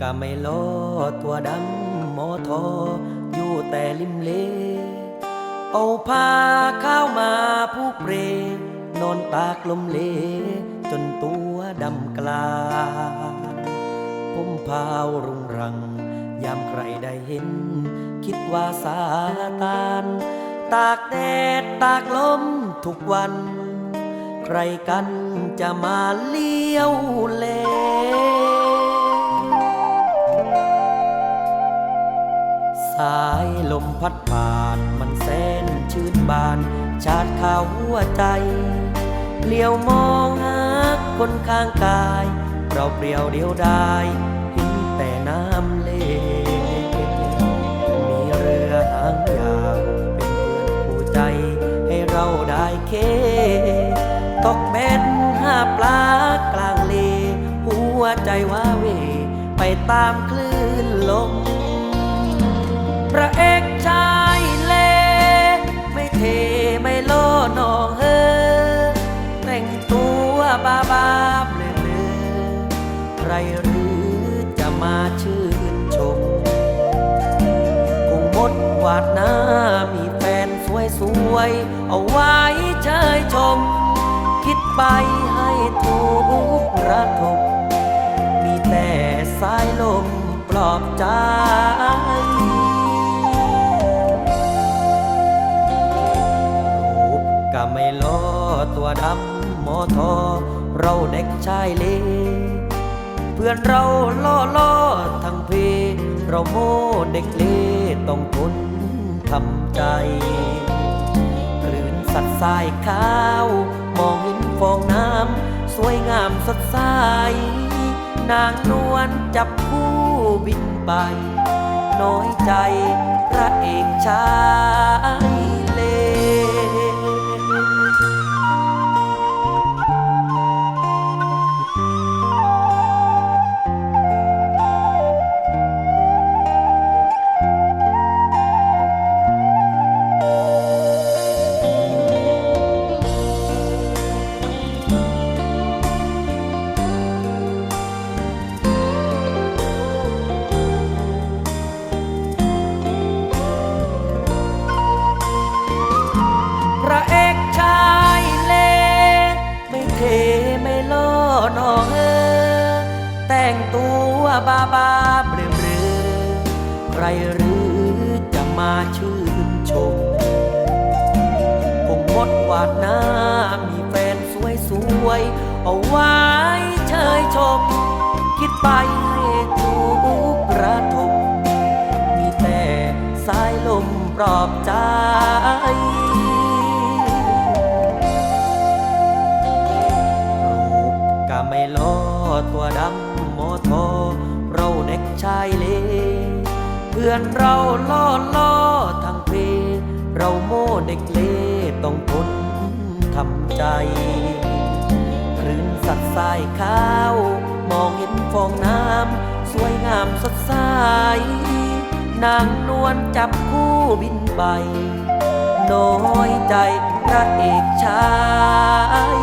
กะไม่โลตัวดำหมอทออยู่แต่ริมเลเอาผ้าข้าวมาผู้เปร นอนตากลมเล จนตัวดำกลางผมพาวรุงรัง ยามใครได้เห็น คิดว่าซาตานตากแดดตากลมทุกวัน ใครกันจะมาเลี้ยวแลายลมพัดผ่านมันแสนชื่นบาน ชาติข่าวหัวใจ เลี้ยวมองหาคนข้างกาย เราเปรียวเดียวดายเห็นแต่น้ำเลมีเรือหางยาวเป็นเพื่อนคู่ใจ ให้เราได้เค ตกเบ็ดหาปลากลางเล หัวใจว่าเว ไปตามคลื่นลม ระเอกชายเลไม่เทไม่โลนองเฮอแต่งตัวบาบาเบลอเบลอใครหรือจะมาชื่นชมคงหมดวาดหน้ามีแฟนสวยสวยๆเอาไว้เชยชม คิดไปให้ทุกระทมมีแต่สายลมปลอบใจ กะไม่ล้อตัวดำหมอทอ เราเด็กชายเล เพื่อนเราล่อล่อทั้งเพ เราโม่เด็กเลต้องทนทำใจคลื่นสัตว์สายขาว มองเห็นฟองน้ำ สวยงามสดใส นางนวลจับคู่บินไป น้อยใจพระเอกชาย บาบาเบลอเบลอใครหรือจะมาชื่นชมคงหมดวาดหน้า มีแฟนสวยสวยๆเอาไว้เชยชม คิดไปให้ทุกระทมมีแต่สายลมปลอบใจรูปกะไม่ล้อตัวดำ หมอทอ เราเด็กชายเล เพื่อนเราล่อล่อทางเพเราโม่เด็กเลต้องทนทำใจคลื่นสัตว์สายขาว มองเห็นฟองน้ำ สวยงามสดใสนางนวลจับคู่บินไป น้อยใจพระเอกชาย